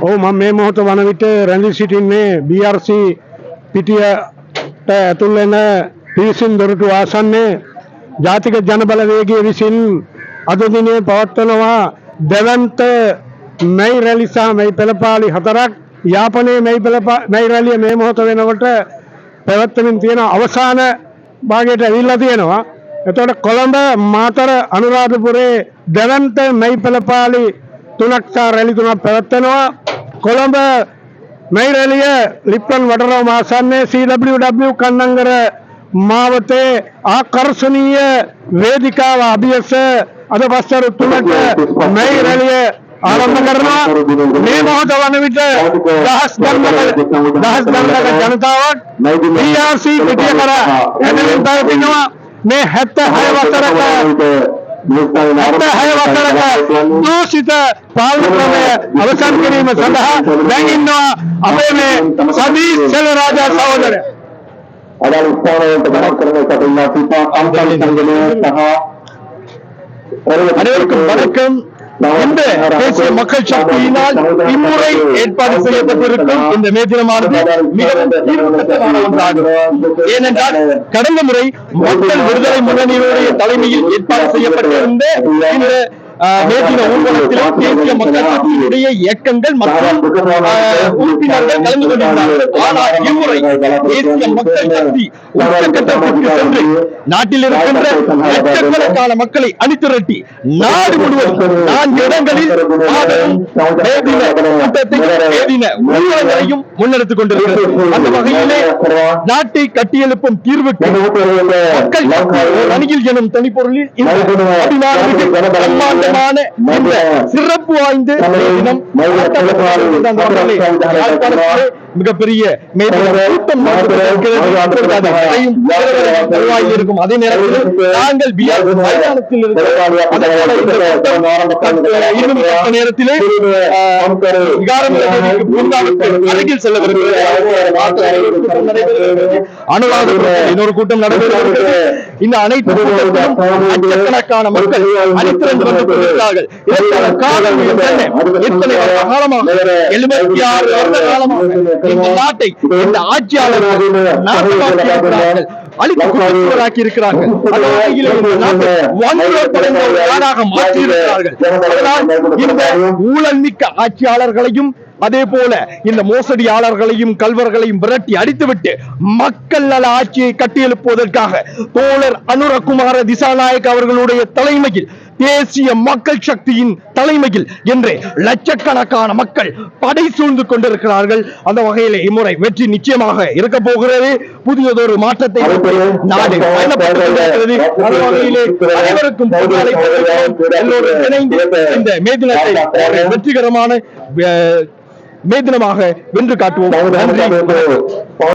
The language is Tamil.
ඔව් මම මේ මොහොත වන විට රැඳී සිටින්නේ BRC පිටියට ඇතුල් වෙන පිරිසින් දොරටු ආසන්නයේ ජාතික ජනබලවේගය විසින් අද දිනේ පවත්වනවා දෙවන්ත මැයි රැලි සහ මැයි පෙළපාලි හතරක් යාපනයේ මැයි පෙළපා මැයි රැලිය මේ මොහොත වෙනකොට පැවැත්වෙමින් තියෙන අවසාන භාගයට ඇවිල්ලා තියෙනවා. එතකොට කොළඹ මාතර අනුරාධපුරේ දෙවන්ත මැයි පෙළපාලි තුනක් සහ රැලි තුනක් පැවැත්වෙනවා. ಕೊಲಂಬ ನೈರಳಿಗೆ ಲಿಪ್ಪನ್ ವಡರಾಮ ಸನ್ನೆ ಸಿ ಡಬ್ಲ್ಯೂ ಡಬ್ಲ್ಯೂ ಕನ್ನಂಗರ ಮಾವತೆ ಆಕರ್ಷಣೀಯ ವೇದಿಕಾ ಅಭ್ಯಸ ಅದು ಬಸ್ಸರು ತುಳಕ್ಕೆ ನೈರಳಿಯ ಆರಂಭ करना मे महोत्सवाने विच दहस दंडक दहस दंडक ಜನತಾವಟ್ ಬಿಆರ್ಸಿ ವಿಜಯಕರ ಎನ್ನುವಂತ ಬಿನ್ನುವ ಮೇ 76 ವರ್ಷದ ದೂಷಿತ ಪಾವನೆ ಅವಸಾನಕ್ಕೆ ನಿಮ್ಮ ಸಲಹ ಬ್ಯಾಂಕಿನ ಅಭಯಮೆ ಸತೀಶ್ ಚಲರಾಜ ಸಹೋದರ ಅದರ ಉತ್ಸವವನ್ನು ಬರಕರಬೇಕಾದ ಅಂತಾಳಿ ಸಂಘದೂ ಸಹ அனைவருக்கும் வணக்கம் இந்த தேசிய மக்கள் சக்தியினால் இம்முறை ஏற்பாடு செய்யப்பட்டிருக்கும் இந்த மே தினமானது மிகவும் ஒன்றாகும். ஏனென்றால் கடந்த முறை மக்கள் விடுதலை முன்னணியினுடைய தலைமையில் ஏற்பாடு செய்யப்பட்டிருந்த இந்த தின ஊர்வலத்திலே தேசிய மக்கள் சக்தியினுடைய இயக்கங்கள் மற்றும் உறுப்பினர்கள் கலந்து கொண்டிருந்தார்கள் ஆனால் இம்முறை தேசிய மக்கள் சக்தி உச்சக்கட்டத்திற்கு சென்று நாட்டில் இருக்கின்ற லட்சக்கணக்கான மக்களை அணிதிரட்டி நாடு முழுவதும் நான்கு இடங்களில் மாபெரும் ஊர்வலங்களையும் முன்னெடுத்துக் கொண்டிருக்கிறது. அந்த வகையிலே நாட்டை கட்டியெழுப்பும் தீர்வுக்கு மக்கள் அணியில் எனும் தனிப்பொருளில் பிரம்மாண்டமான இந்த சிறப்பு வாய்ந்த தினம் மிகப்பெரிய இருக்கும். அதே நேரத்தில் நாங்கள் பிஆர் மைதானத்தில் இன்னும் நேரத்திலே அருகில் இன்னொரு கூட்டம் நடைபெறுகிறது. இந்த அனைத்து லட்சக்கணக்கான மக்கள் அணிதிரண்டு வந்து கொண்டிருக்கிறார்கள். இதற்கான காரணம் என்ன? எத்தனை வருட காலமாக? எழுபத்தி ஆறு வருட காலமாக? இந்த நாட்டை இந்த ஆட்சியாளர்கள் இருக்கிறார்கள் நாடாக இந்த ஊழல் மிக்க ஆட்சியாளர்களையும் அதே போல இந்த மோசடியாளர்களையும் கல்வர்களையும் விரட்டி அடித்துவிட்டு மக்கள் நல ஆட்சியை கட்டியெழுப்புவதற்காக தோழர் அனுரகுமார திசாநாயக் அவர்களுடைய தலைமையில் தேசிய மக்கள் சக்தியின் தலைமையில் என்று லட்சக்கணக்கான மக்கள் படை சூழ்ந்து கொண்டிருக்கிறார்கள். அந்த வகையில் இம்முறை வெற்றி நிச்சயமாக இருக்க போகிறது. புதியதொரு மாற்றத்தை நாடு அந்த வகையிலே அனைவருக்கும் எல்லோரும் இணைந்து இந்த மே தினத்தை ஒரு வெற்றிகரமான அஹ், மே தினமாக வென்று காட்டுவோம்.